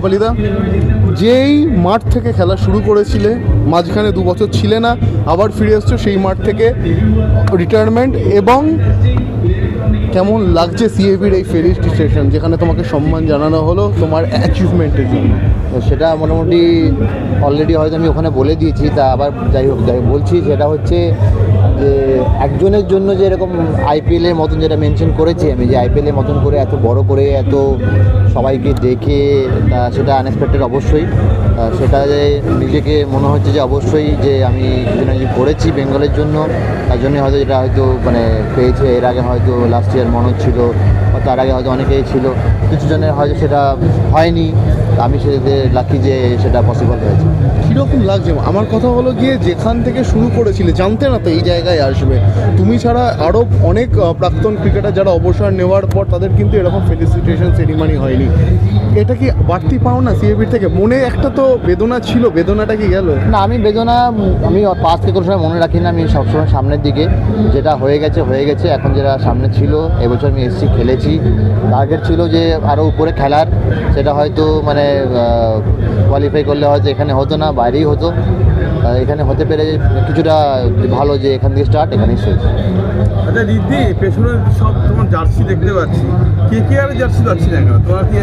কপালিদা যেই মাঠ থেকে খেলা শুরু করেছিলে, মাঝখানে দু বছর ছিলে না, আবার ফিরে এসছো সেই মাঠ থেকে রিটায়ারমেন্ট এবং কেমন লাগছে সিএবির এই ফেরি স্টেশন যেখানে তোমাকে সম্মান জানানো হলো তোমার অ্যাচিভমেন্টের জন্য? সেটা মোটামুটি অলরেডি হয়তো আমি ওখানে বলে দিয়েছি, তা আবার যাই হোক, যাই বলছি, সেটা হচ্ছে যে একজনের জন্য যে এরকম আইপিএলের মতন যেটা মেনশন করেছি আমি, যে আইপিএলের মতন করে এত বড় করে এত সবাইকে দেখে সেটা আনএক্সপেক্টেড অবশ্যই। সেটা যে নিজেকে মনে হচ্ছে যে অবশ্যই যে আমি কিছু না কিছু করেছি বেঙ্গলের জন্য, তার জন্য হয়তো এটা হয়তো মানে পেয়েছে, এর আগে হয়তো লাস্ট ইয়ার মনোজ ছিল বা তার আগে হয়তো অনেকেই ছিল কিছু জনের হয়তো সেটা হয়নি। আমি সেটাতে লাকি যে সেটা পসিবল হয়েছে। কীরকম লাগছে? আমার কথা হলো গিয়ে যেখান থেকে শুরু করেছিলে জানতে না তো এই জায়গায় আসবে। তুমি ছাড়া আরও অনেক প্রাক্তন ক্রিকেটার যারা অবসর নেওয়ার পর তাদের কিন্তু এরকম ফেলিসিটেশন সেরিমানি হয়নি। এটা কি বাড়তি পাও না সিএবির থেকে? মনে একটা তো বেদনা ছিল বেদনাটা কি গেল? না আমি বেদনা আমি পাঁচকে কোনো সময় মনে রাখি না আমি সবসময় সামনের দিকে। যেটা হয়ে গেছে হয়ে গেছে এখন যেটা সামনে ছিল এবছর আমি এসছি খেলেছি। টার্গেট ছিল যে আরও উপরে খেলার সেটা হয়তো মানে কোয়ালিফাই করলে হয়তো এখানে হতো না বাইরেই হতো। এখানে হতে পেরে কিছুটা ভালো যে এখান থেকে স্টার্ট এখানেই শেষ। আচ্ছা রিদ্ধি পেছনে সব তোমার জার্সি দেখতে পাচ্ছি। কে কে আর জার্সি পাচ্ছি না তোমার কি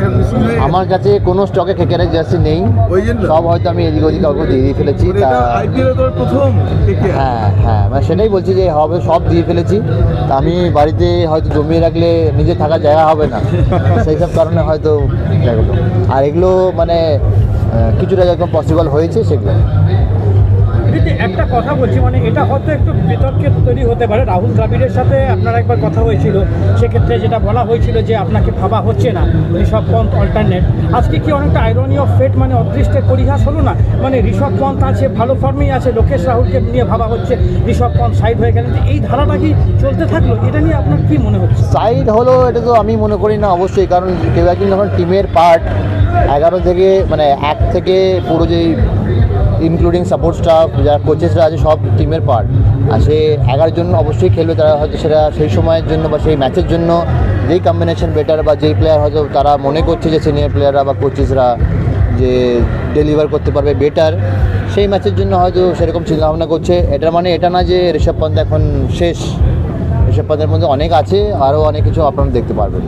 আমার কাছে কোনো স্টকে কেকেরের জার্সি নেই। ওই জন্য? সব হয়তো আমি এদিক ওদিক কাউকে দিয়ে দিয়ে ফেলেছি মানে তা আইপিএল প্রথম কে কে? হ্যাঁ হ্যাঁ মানে সেটাই বলছি যে হবে সব দিয়ে ফেলেছি। তা আমি বাড়িতে হয়তো জমিয়ে রাখলে নিজে থাকার জায়গা হবে না। সেই সব কারণে হয়তো আর এগুলো মানে কিছুটা যখন পসিবল হয়েছে সেগুলো। দিদি একটা কথা বলছি মানে এটা হয়তো একটু বিতর্কের তৈরি হতে পারে। রাহুল দ্রাবিড়ের সাথে আপনার একবার কথা হয়েছিল, সেক্ষেত্রে যেটা বলা হয়েছিল যে আপনাকে ভাবা হচ্ছে না, ঋষভ পন্থ অল্টারনেট আজকে কি অনেকটা আইরনি অফ ফেট মানে অদৃষ্টের পরিহাস হলো না? মানে ঋষভ পন্থ আছে, ভালো ফর্মেই আছে, লোকেশ রাহুলকে নিয়ে ভাবা হচ্ছে, ঋষভ পন্থ সাইড হয়ে গেলেন। এই ধারাটা কি চলতে থাকল? এটা নিয়ে আপনার কি মনে হচ্ছে? সাইড হলো, এটা তো আমি মনে করি না, অবশ্যই, কারণ কেউ একজন যখন টিমের পার্ট এগারো থেকে মানে এক থেকে পুরো যেই ইনক্লুডিং সাপোর্ট স্টাফ যারা কোচেসরা আছে, সব টিমের পার্ট আর সে এগারো জন অবশ্যই খেলবে, তারা হয়তো সেটা সেই সময়ের জন্য বা সেই ম্যাচের জন্য। যেই কম্বিনেশন বেটার বা যেই প্লেয়ার হয়তো তারা মনে করছে যে সিনিয়র প্লেয়াররা বা কোচেসরা যে ডেলিভার করতে পারবে বেটার সেই ম্যাচের জন্য হয়তো সেরকম চিন্তাভাবনা করছে। এটার মানে এটা না যে ঋষভ পন্থ এখন শেষ। ঋষভ পন্থের মধ্যে অনেক আছে, আরও অনেক কিছু আপনারা দেখতে পারবেন।